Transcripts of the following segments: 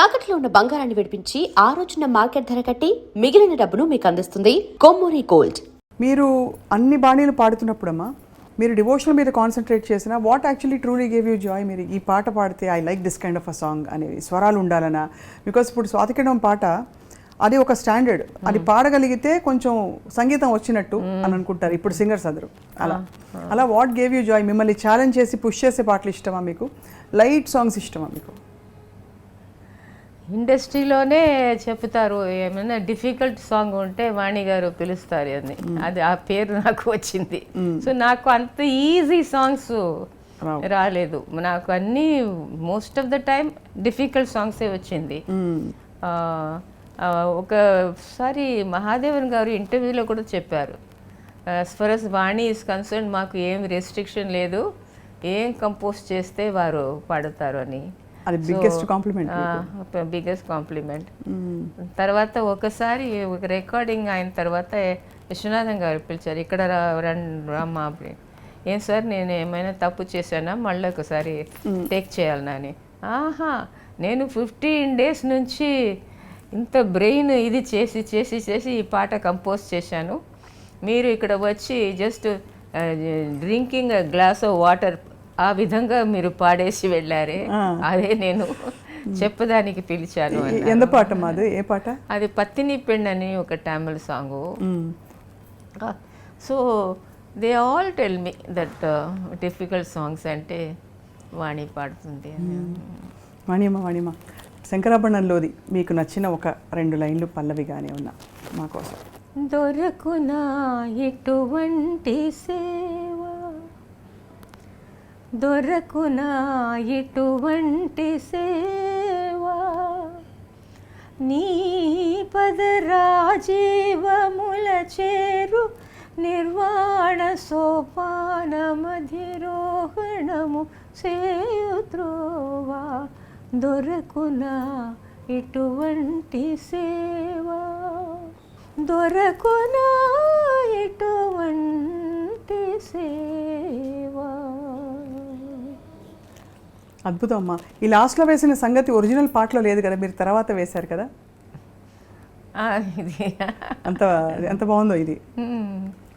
తాకట్లో ఉన్న బంగారాన్ని విడిపించి ఆ రోజున మార్కెట్ ధర కట్టి మిగిలిన డబ్బును మీకు అందిస్తుంది కొమ్మూరి గోల్డ్. మీరు అన్ని బాణీలు పాడుతున్నప్పుడమ్మా మీరు డివోషనల్ మీద కాన్సన్ట్రేట్ చేసిన what actually truly gave you joy మీరు ఈ పాట పాడితే I like this kind of a song అనేవి స్వరాలు ఉండాలనా? బికాస్ ఇప్పుడు స్వాతికిరణం పాట అది ఒక స్టాండర్డ్. అది పాడగలిగితే కొంచెం సంగీతం వచ్చినట్టు అని అనుకుంటారు ఇప్పుడు సింగర్స్ అందరూ. అలా. అలా వాట్ గేవ్ యూ జాయ్ మిమ్మల్ని ఛాలెంజ్ చేసి పుష్ చేసే పాటలు ఇష్టమా మీకు? లైట్ సాంగ్స్ ఇష్టమా మీకు? ఇండస్ట్రీలోనే చెప్తారు ఏమైనా డిఫికల్ట్ సాంగ్ ఉంటే వాణి గారు పిలుస్తారు అని. అది ఆ పేరు నాకు వచ్చింది. సో నాకు అంత ఈజీ సాంగ్స్. రాలేదు. నాకు అన్ని most of the time difficult సాంగ్సే వచ్చింది. ఒకసారి మహాదేవన్ గారు ఇంటర్వ్యూలో కూడా చెప్పారు. As far as Vani is concern మాకు ఏం రెస్ట్రిక్షన్ లేదు. ఏం కంపోజ్ చేస్తే వారు పాడుతారు అని. అది బిగ్గెస్ట్ కాంప్లిమెంట్ బిగ్గెస్ట్ కాంప్లిమెంట్ తర్వాత ఒకసారి ఒక రికార్డింగ్ అయిన తర్వాత విశ్వనాథన్ గారు పిలిచారు ఇక్కడ రామ్మా. ఏం సార్ నేను ఏమైనా తప్పు చేశానా? మళ్ళీ ఒకసారి టేక్ చేయాలనా అని. ఆహా నేను ఫిఫ్టీన్ డేస్ నుంచి ఇంత బ్రెయిన్ ఇది చేసి చేసి చేసి ఈ పాట కంపోజ్ చేశాను. మీరు ఇక్కడ వచ్చి just drinking glass of water ఆ విధంగా మీరు పాడేసి వెళ్ళారే. అదే నేను చెప్పడానికి పిలిచాను. ఎంత పాట మాది ఏ పాట? అది పత్తిని పెండ్ అని ఒక Tamil song so they all tell me that difficult songs అంటే వాణి పాడుతుంది అని. వాణియమ్మ వాణియమ్మ. శంకరాభరణంలోది మీకు నచ్చిన ఒక రెండు లైన్లు పల్లవిగానే ఉన్నా మా కోసం. దొరకునా ఎటువంటి సేవ దొరకునా ఎటువంటి సేవా? నీ పదరాజీవముల చేరు నిర్వాణ సోపానమధిరోహణము సేయుత్రోవా దొరకునా ఇటువంటి సేవా? దొరకునా ఇటువంటి సేవ? అద్భుతం అమ్మా ఈ లాస్ట్లో వేసిన సంగతి ఒరిజినల్ పాటలో లేదు కదా మీరు తర్వాత వేశారు కదా? ఇది. అంత ఎంత బాగుందో ఇది.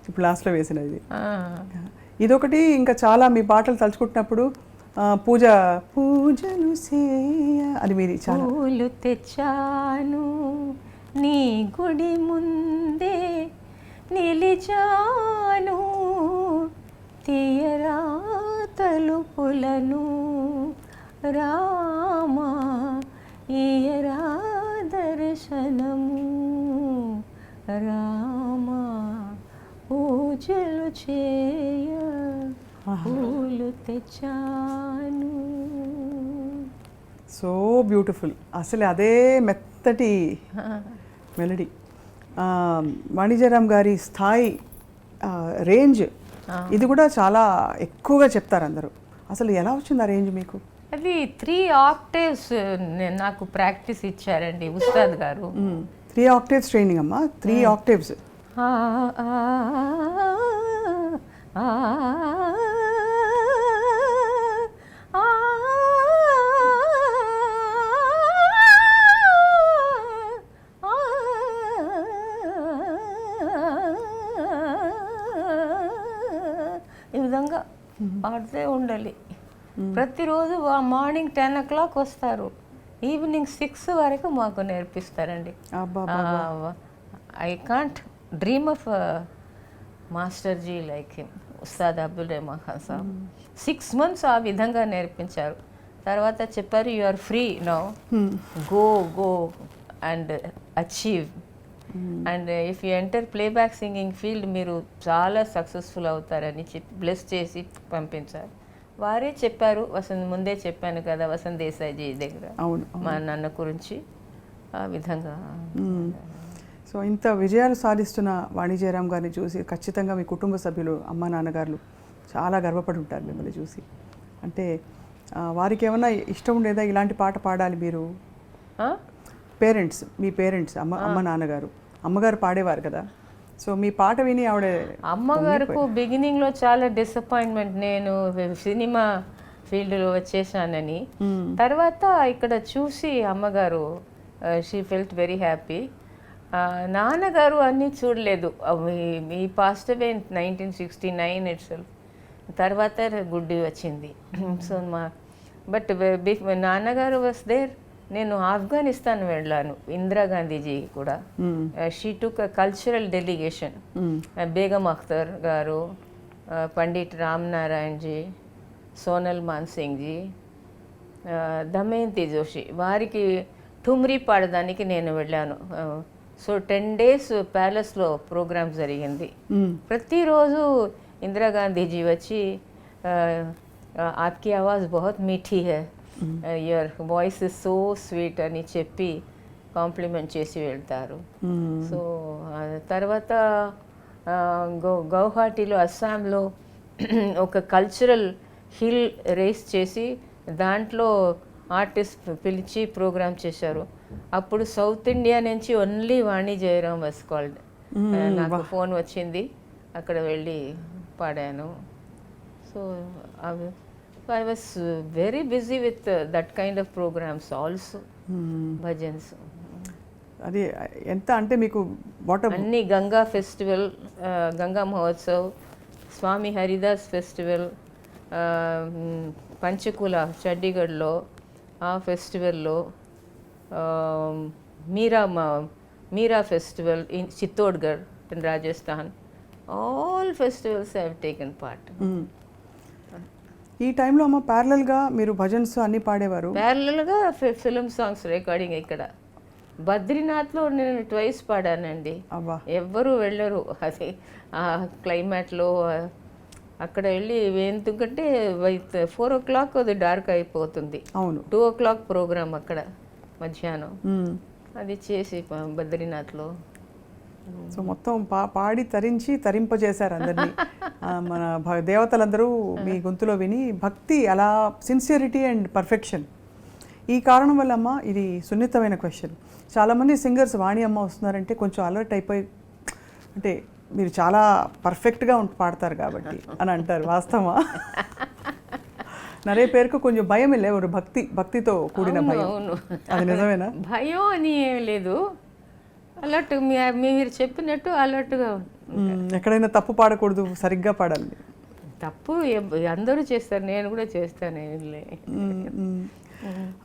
ఇప్పుడు లాస్ట్లో వేసిన ఇది ఇదొకటి ఇంకా చాలా మీ పాటలు తలుచుకుంటున్నప్పుడు పూజ పూజలు అది మీది చాలా. పూలు తెచ్చాను నీ గుడి ముందే నిలిచాను తీయరా తలుపులను రామా ఈయరా దర్శనము రామా పూజలు చేయ పూలు తెచ్చాను. So beautiful. అసలు అదే మెత్తటి మెలడీ వాణిజ్యరామ్ గారి స్థాయి రేంజ్ ఇది కూడా చాలా ఎక్కువగా చెప్తారు అందరూ. అసలు ఎలా వచ్చింది ఆ రేంజ్ మీకు? అది త్రీ ఆక్టేవ్స్ నాకు ప్రాక్టీస్ ఇచ్చారండి ఉస్తాద్ గారు. త్రీ ఆక్టేవ్స్ ట్రైనింగ్ అమ్మా. Three octaves. పాడుతూ ఉండాలి. ప్రతిరోజు మార్నింగ్ టెన్ ఓ క్లాక్ వస్తారు. ఈవినింగ్ సిక్స్ వరకు మాకు నేర్పిస్తారండి. I can't dream of master ji like him Ustad Abdul Rehman Khan Saab. Six months ఆ విధంగా నేర్పించారు. తర్వాత చెప్పారు you are free no go go and achieve and if you enter playback singing field మీరు చాలా successful అవుతారని చెప్పి bless చేసి పంపించారు. వారే చెప్పారు వసంత్ ముందే చెప్పాను కదా వసంత్ దేశాయ్జీ దగ్గర. అవును మా నాన్న గురించి ఆ విధంగా సో ఇంత విజయాలు సాధిస్తున్న వాణిజ్యరామ్ గారిని చూసి ఖచ్చితంగా మీ కుటుంబ సభ్యులు అమ్మ నాన్నగారులు చాలా గర్వపడి ఉంటారు మిమ్మల్ని చూసి. అంటే వారికి ఏమన్నా ఇష్టం ఉండేదా? ఇలాంటి పాట పాడాలి మీరు? పేరెంట్స్ మీ పేరెంట్స్ అమ్మ అమ్మ నాన్నగారు. అమ్మగారు పాడేవారు కదా. సో మీ పాట విని ఆవిడ అమ్మగారికి బిగినింగ్లో చాలా డిసప్పాయింట్మెంట్ నేను సినిమా ఫీల్డ్లో వచ్చేసానని. తర్వాత ఇక్కడ చూసి అమ్మగారు షీ ఫెల్ట్ వెరీ హ్యాపీ నాన్నగారు అన్నీ చూడలేదు. మీ పాస్ట్ అవే నైన్టీన్ సిక్స్టీ నైన్ ఇట్ తర్వాత గుడ్డి వచ్చింది. సో మా బట్ నాన్నగారు వాస్ దేర్ నేను ఆఫ్ఘనిస్తాన్ వెళ్ళాను ఇందిరాగాంధీజీ కూడా. She took cultural delegation Begum Akhtar గారు పండిట్ రామ్ నారాయణ్ జీ సోనల్ మాన్ సింగ్ జీ దమయంతి జోషి వారికి ఠుమ్రీ పాడడానికి నేను వెళ్ళాను. సో టెన్ డేస్ ప్యాలెస్లో ప్రోగ్రామ్ జరిగింది. ప్రతిరోజు ఇందిరాగాంధీజీ వచ్చి ఆప్కి ఆవాజ్ బహుత్ మీఠీ high your voice is so sweet అని చెప్పి కాంప్లిమెంట్ చేసి వెళ్తారు. సో ఆ తర్వాత గౌహాటీలో అస్సాంలో ఒక కల్చరల్ హిల్ రేస్ చేసి దాంట్లో ఆర్టిస్ట్ పిలిచి ప్రోగ్రామ్ చేశారు. అప్పుడు సౌత్ ఇండియా నుంచి only Vani Jayaram was called నాకు ఫోన్ వచ్చింది. అక్కడ వెళ్ళి పాడాను. So I was very busy with that kind of programs also bhajans అది ఎంత అంటే మీకు వాట్ అన్ని గంగా ఫెస్టివల్ గంగా మహోత్సవ్ స్వామి హరిదాస్ ఫెస్టివల్ పంచకుల చండీగఢ్లో ఆ ఫెస్టివల్లో మీరా మ- Meera festival in Chittorgarh in Rajasthan all festivals have taken part ఈ టైంలో అమ్మ ప్యారలల్గా మీరు భజన్స్ అన్ని పాడేవారు? ప్యారలల్గా ఫిలిం సాంగ్స్ రికార్డింగ్ ఇక్కడ. బద్రీనాథ్లో నేను ట్వైస్ పాడానండి. అబ్బా. ఎవ్వరు వెళ్ళరు. అది ఆ క్లైమేట్లో అక్కడ వెళ్ళి ఎందుకంటే ఫోర్ ఓ క్లాక్ అది డార్క్ అయిపోతుంది. అవును. టూ ఓ క్లాక్ ప్రోగ్రామ్ అక్కడ మధ్యాహ్నం. అది చేసి బద్రీనాథ్లో. సో మొత్తం పా పాడి తరించి తరింపజేశారు అందరినీ. మన దేవతలందరూ మీ గొంతులో విని భక్తి అలా సిన్సియరిటీ అండ్ పర్ఫెక్షన్ ఈ కారణం వల్ల అమ్మ ఇది సున్నితమైన క్వశ్చన్ చాలామంది సింగర్స్ వాణి అమ్మ వస్తున్నారంటే కొంచెం అలర్ట్ అయిపోయి అంటే మీరు చాలా పర్ఫెక్ట్గా పాడతారు కాబట్టి అని అంటారు వాస్తవా నరే పేరుకు కొంచెం భయం వెళ్ళే భక్తి భక్తితో కూడిన భయం. అది నిజమేనా? భయం అని ఏం లేదు. అలర్ట్ మీరు చెప్పినట్టు అలర్ట్గా. ఎక్కడైనా తప్పు పాడకూడదు సరిగ్గా పాడాలి తప్పు అందరూ చేస్తారు నేను కూడా చేస్తాను.